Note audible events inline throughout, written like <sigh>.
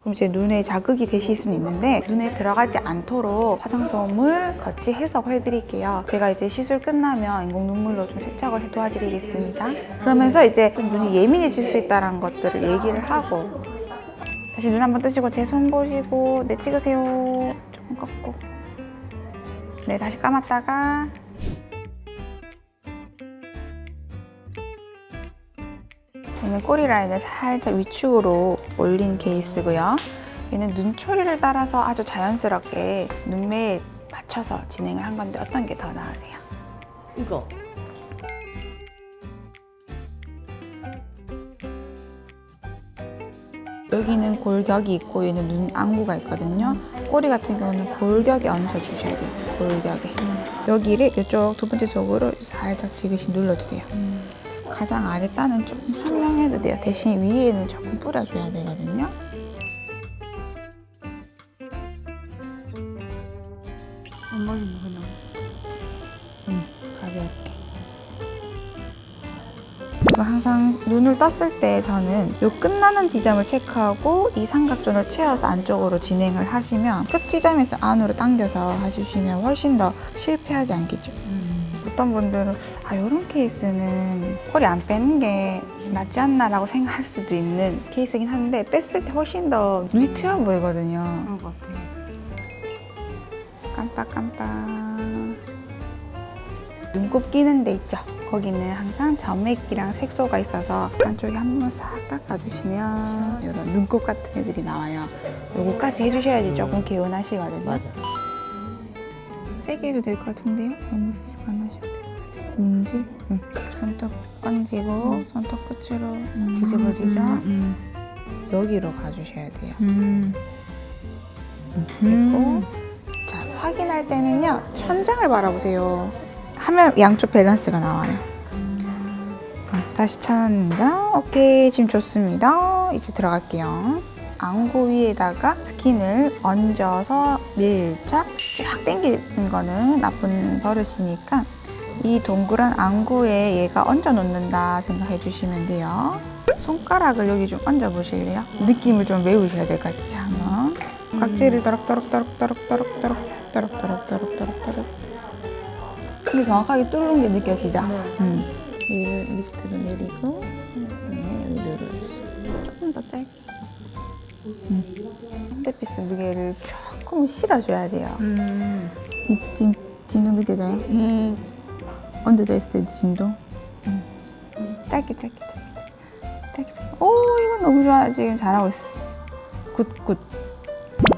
그럼 제 눈에 자극이 되실 수는 있는데 눈에 들어가지 않도록 화장솜을 같이 해서 해드릴게요. 제가 이제 시술 끝나면 인공 눈물로 좀 세척을 해 도와드리겠습니다. 그러면서 이제 좀 눈이 예민해질 수 있다는 것들을 얘기를 하고 다시 눈 한번 뜨시고 제 손 보시고 네 찍으세요. 조금 꺾고 네 다시 감았다가 얘는 꼬리 라인을 살짝 위축으로 올린 케이스고요. 얘는 눈초리를 따라서 아주 자연스럽게 눈매에 맞춰서 진행을 한 건데 어떤 게 더 나으세요? 이거 여기는 골격이 있고 얘는 눈 안구가 있거든요. 꼬리 같은 경우는 골격에 얹어 주셔야 돼요. 골격에. 여기를 이쪽 두 번째 속으로 살짝 지그시 눌러주세요. 가장 아래 따는 조금 선명해도 돼요. 대신 위에는 조금 뿌려줘야 되거든요. 앞머리 그냥 음, 가볍게. 그리고 항상 눈을 떴을 때 저는 요 끝나는 지점을 체크하고 이 삼각존을 채워서 안쪽으로 진행을 하시면 끝 지점에서 안으로 당겨서 해주시면 훨씬 더 실패하지 않겠죠. 어떤 분들은 아 이런 케이스는 꼬리 안 빼는 게 낫지 않나라고 생각할 수도 있는 케이스긴 한데 뺐을 때 훨씬 더 눈이 트여 보이거든요. 그런 것 같아요. 깜빡깜빡. 눈곱 끼는 데 있죠? 거기는 항상 점액이랑 색소가 있어서 한쪽에 한 번만 싹 닦아주시면 이런 눈곱 같은 애들이 나와요. 요거까지 해주셔야지 조금 개운하시거든요. 맞아. 세게 해도 될 것 같은데요? 너무 안 하셔 살짝 움질? 응. 손톱 얹이고 손톱 끝으로 뒤집어지죠? 여기로 가주셔야 돼요. 됐고 자 확인할 때는요 천장을 바라보세요. 하면 양쪽 밸런스가 나와요. 음, 다시 천장. 오케이 지금 좋습니다. 이제 들어갈게요. 안구 위에다가 스킨을 얹어서 밀착 쫙 당기는 거는 나쁜 버릇이니까 이 동그란 안구에 얘가 얹어 놓는다 생각해 주시면 돼요 손가락을 여기 좀 얹어 보실래요? 느낌을 좀 외우셔야 될 것 같죠 한번 각질을 또록또록또록또록또록또록또록또록또록또록 근데 정확하게 뚫는 게 느껴지죠? 네. 음. 얘를 밑으로 내리고 그다음에 여기 눌러주시고 조금 더 짧게 음. 핸드피스 무게를 조금 실어줘야 돼요 음. 이 진, 진동 느껴져요? 음. 얹어져 있을 때 진동 음. 짧게 짧게 짧게 짧게 짧게 오 이건 너무 좋아 지금 잘하고 있어. 굿굿.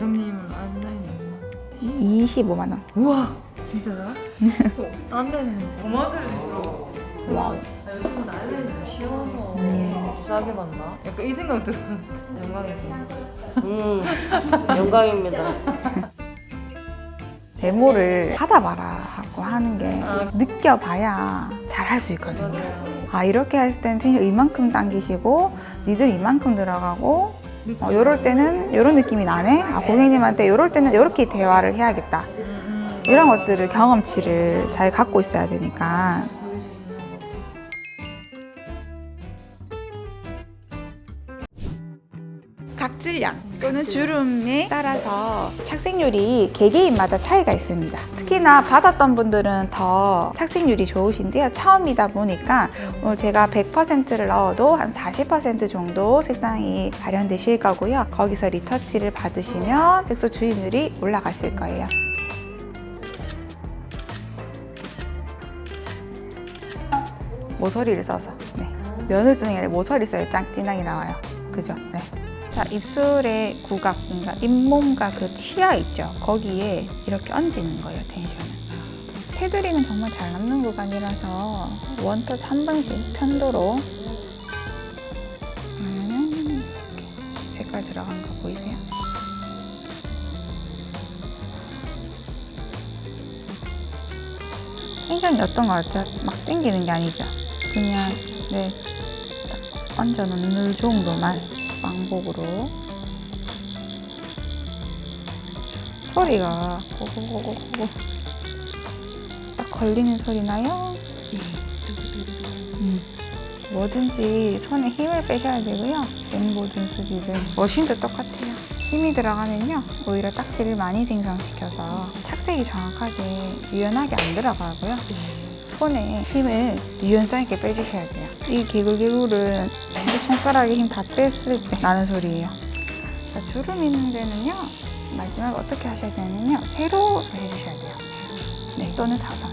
원장님은 안나이 25만 원. 우와 진짜요? <laughs> 안 되는 고마들을 주로 와우. 요즘 날리는 쉬워서 싸게 받나? 약간 이 생각 들었는데 영광이지 음, 영광입니다. <laughs> 데모를 하다 마라 하고 하는 게 아. 느껴봐야 잘 할 수 있거든요. 맞아요 아 이렇게 했을 때는 텐션 이만큼 당기시고 니들 이만큼 들어가고 어, 요럴 때는 요런 느낌이 나네. 아 고객님한테 요럴 때는 요렇게 대화를 해야겠다. 이런 것들을 경험치를 잘 갖고 있어야 되니까 각질량 또는 주름에 따라서 착색률이 개개인마다 차이가 있습니다. 특히나 받았던 분들은 더 착색률이 좋으신데요. 처음이다 보니까 어, 제가 100%를 넣어도 한 40% 정도 색상이 발현되실 거고요. 거기서 리터치를 받으시면 색소 주입률이 올라가실 거예요. 모서리를 써서 네. 면을 쓰는 게 아니라 모서리 써야 짱 진하게 나와요. 그죠? 네. 자, 입술의 구각, 그러니까 잇몸과 그 치아 있죠? 거기에 이렇게 얹는 거예요, 텐션을. 테두리는 정말 잘 남는 구간이라서 원터치 한 번씩 편도로 그러면은 이렇게 색깔 들어간 거 보이세요? 텐션이 어떤 것 같아요? 막 땡기는 게 아니죠? 그냥 네, 딱 얹어 놓는 정도만 왕복으로 소리가 고고고고고 딱 걸리는 소리 나요? 음. 뭐든지 손에 힘을 빼셔야 되고요. 엠보든 수지든 머신도 똑같아요. 힘이 들어가면요 오히려 딱지를 많이 생성시켜서 착색이 정확하게 유연하게 안 들어가고요. 손에 힘을 유연성 있게 빼주셔야 돼요. 이 개굴개굴은 손가락에 힘 다 뺐을 때 나는 소리예요. 자, 주름 있는 데는요 마지막 어떻게 하셔야 되냐면요 세로 해주셔야 돼요. 네 또는 사선.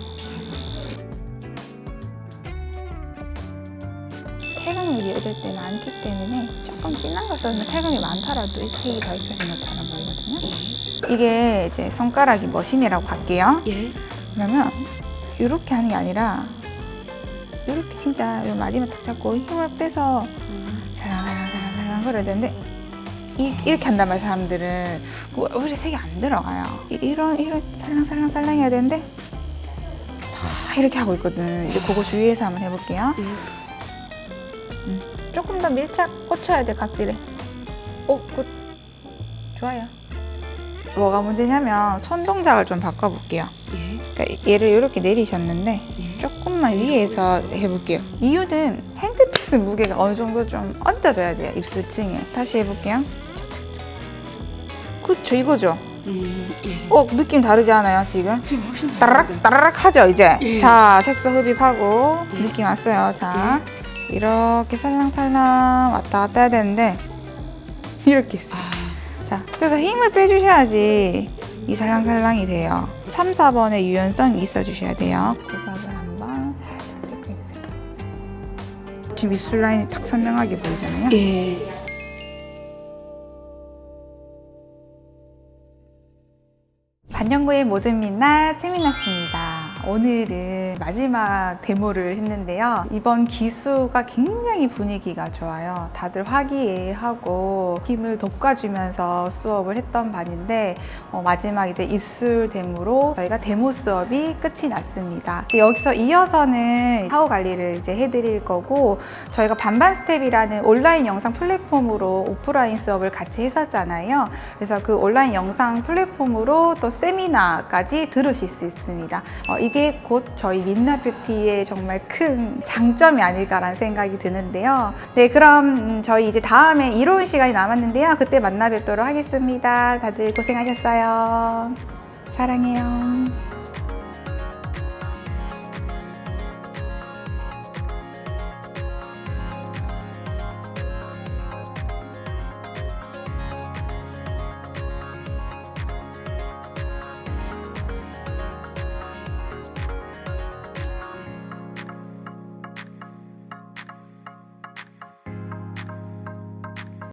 태극이 얻을 때 많기 때문에 조금 진한 거 써면 태극이 많더라도 이택이 더 있어진 것처럼 보이거든요. 이게 이제 손가락이 머신이라고 할게요. 예. 그러면 이렇게 하는 게 아니라 이렇게 진짜 요 마디만 딱 잡고 힘을 빼서 살랑살랑살랑 걸어야 되는데 이, 이렇게 한단 말이에요 사람들은 그 얼굴에 색이 안 들어가요 이, 이런 이런 살랑살랑살랑 해야 되는데 다 이렇게 하고 있거든 이제 그거 주의해서 한번 해볼게요 음, 조금 더 밀착 꽂혀야 돼 각질에 오, 굿 좋아요 뭐가 문제냐면 손 동작을 좀 바꿔볼게요 예. 그러니까 얘를 이렇게 내리셨는데 예. 조금만 위에서 해볼게요. 이유는 핸드피스 무게가 어느 정도 좀 얹어져야 돼요. 입술층에. 다시 해볼게요. 그쵸 이거죠. 음, 예. 어 느낌 다르지 않아요 지금? 지금 훨씬 따라락 따라락 하죠 이제. 예. 자 색소 흡입하고 예. 느낌 왔어요. 자 이렇게 살랑살랑 왔다 갔다 해야 되는데 이렇게 있어요. 아, 자, 그래서 힘을 빼주셔야지 이 살랑살랑이 돼요. 3, 4번의 유연성이 있어 주셔야 돼요. 고각을 한번 살짝 체크해주세요. 지금 입술 라인이 딱 선명하게 보이잖아요. 예. 반영구의 모든 민낯 최민아 씨입니다. 오늘은 마지막 데모를 했는데요. 이번 기수가 굉장히 분위기가 좋아요. 다들 화기애애하고 힘을 돋궈주면서 수업을 했던 반인데 어, 마지막 이제 입술 데모로 저희가 데모 수업이 끝이 났습니다. 여기서 이어서는 사후 관리를 이제 해드릴 거고 저희가 반반 스텝이라는 온라인 영상 플랫폼으로 오프라인 수업을 같이 했었잖아요. 그래서 그 온라인 영상 플랫폼으로 또 세미나까지 들으실 수 있습니다. 어, 이게 곧 저희 민나뷰티의 정말 큰 장점이 아닐까라는 생각이 드는데요. 네, 그럼 음, 저희 이제 다음에 이로운 시간이 남았는데요. 그때 만나 뵙도록 하겠습니다. 다들 고생하셨어요. 사랑해요.